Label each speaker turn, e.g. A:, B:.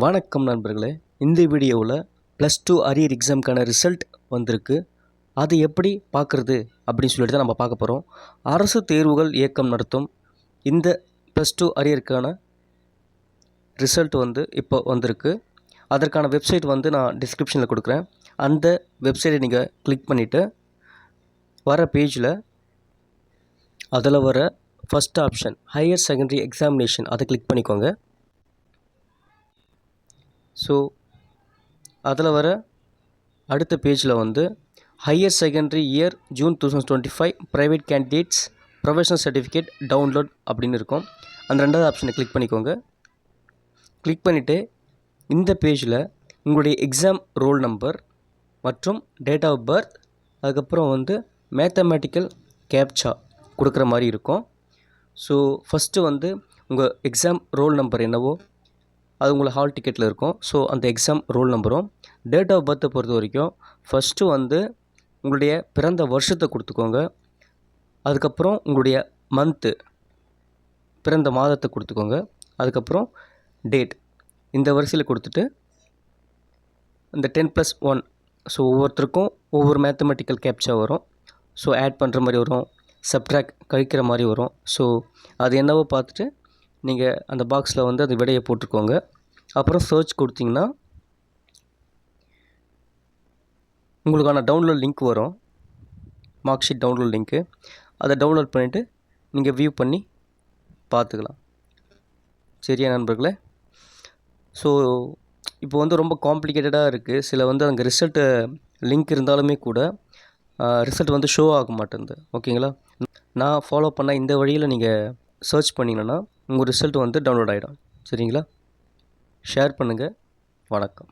A: வணக்கம் நண்பர்களே. இந்த வீடியோவில் ப்ளஸ் டூ அரியர் எக்ஸாமுக்கான ரிசல்ட் வந்திருக்கு. அது எப்படி பார்க்குறது அப்படின்னு சொல்லிட்டு தான் நம்ம பார்க்க போகிறோம் அரசு தேர்வுகள் இயக்கம் நடத்தும். இந்த ப்ளஸ் டூ அரியருக்கான ரிசல்ட் வந்து இப்போ வந்திருக்கு. அதற்கான வெப்சைட் வந்து நான் டிஸ்கிரிப்ஷனில் கொடுக்குறேன். அந்த வெப்சைட்டை நீங்கள் கிளிக் பண்ணிவிட்டு வர பேஜில் அதில் வர first option higher secondary examination அதை கிளிக் பண்ணிக்கோங்க. ஸோ அதில் வர அடுத்த பேஜில் வந்து higher secondary year June two thousand twenty five private candidates professional certificate download அப்படின்னு இருக்கும். அந்த ரெண்டாவது ஆப்ஷனை கிளிக் பண்ணிக்கோங்க. கிளிக் பண்ணிவிட்டு இந்த பேஜில் உங்களுடைய எக்ஸாம் ரோல் நம்பர் மற்றும் டேட் ஆஃப் பர்த் அதுக்கப்புறம் வந்து மேத்தமேட்டிக்கல் கேப்சா கொடுக்குற மாதிரி இருக்கும். ஸோ ஃபஸ்ட்டு வந்து உங்கள் எக்ஸாம் ரோல் நம்பர் என்னவோ அது உங்களை ஹால் டிக்கெட்டில் இருக்கும். ஸோ அந்த எக்ஸாம் ரோல் நம்பரும் டேட் ஆஃப் பர்த்தை பொறுத்த வரைக்கும் ஃபஸ்ட்டு வந்து உங்களுடைய பிறந்த வருஷத்தை கொடுத்துக்கோங்க. அதுக்கப்புறம் உங்களுடைய மந்த்து பிறந்த மாதத்தை கொடுத்துக்கோங்க. அதுக்கப்புறம் டேட் இந்த வரிசையில் கொடுத்துட்டு இந்த டென் ப்ளஸ் ஒன் ஸோ ஒவ்வொருத்தருக்கும் ஒவ்வொரு மேத்தமெட்டிக்கல் கேப்சா வரும். ஸோ ஆட் பண்ணுற மாதிரி வரும். சப்ட்ராக்ட் கழிக்கிற மாதிரி வரும். ஸோ அது என்னவோ பார்த்துட்டு நீங்கள் அந்த பாக்ஸில் வந்து அந்த விடையை போட்டுக்கோங்க. அப்புறம் சர்ச் கொடுத்தீங்கன்னா உங்களுக்கான டவுன்லோட் லிங்க் வரும். மார்க் ஷீட் டவுன்லோட் லிங்க்கு அதை டவுன்லோட் பண்ணிவிட்டு நீங்கள் வியூ பண்ணி பார்த்துக்கலாம். சரியா நண்பர்களே? ஸோ இப்போ வந்து ரொம்ப காம்ப்ளிகேட்டடாக இருக்குது சில வந்து அங்கே ரிசல்ட்டு லிங்க் இருந்தாலுமே கூட ரிசல்ட் வந்து ஷோ ஆக மாட்டேங்குது ஓகேங்களா? நான் ஃபாலோ பண்ண இந்த வழியில் நீங்கள் சர்ச் பண்ணிங்கன்னா உங்கள் ரிசல்ட் வந்து டவுன்லோட் ஆகிடும். சரிங்களா? ஷேர் பண்ணுங்கள். வணக்கம்.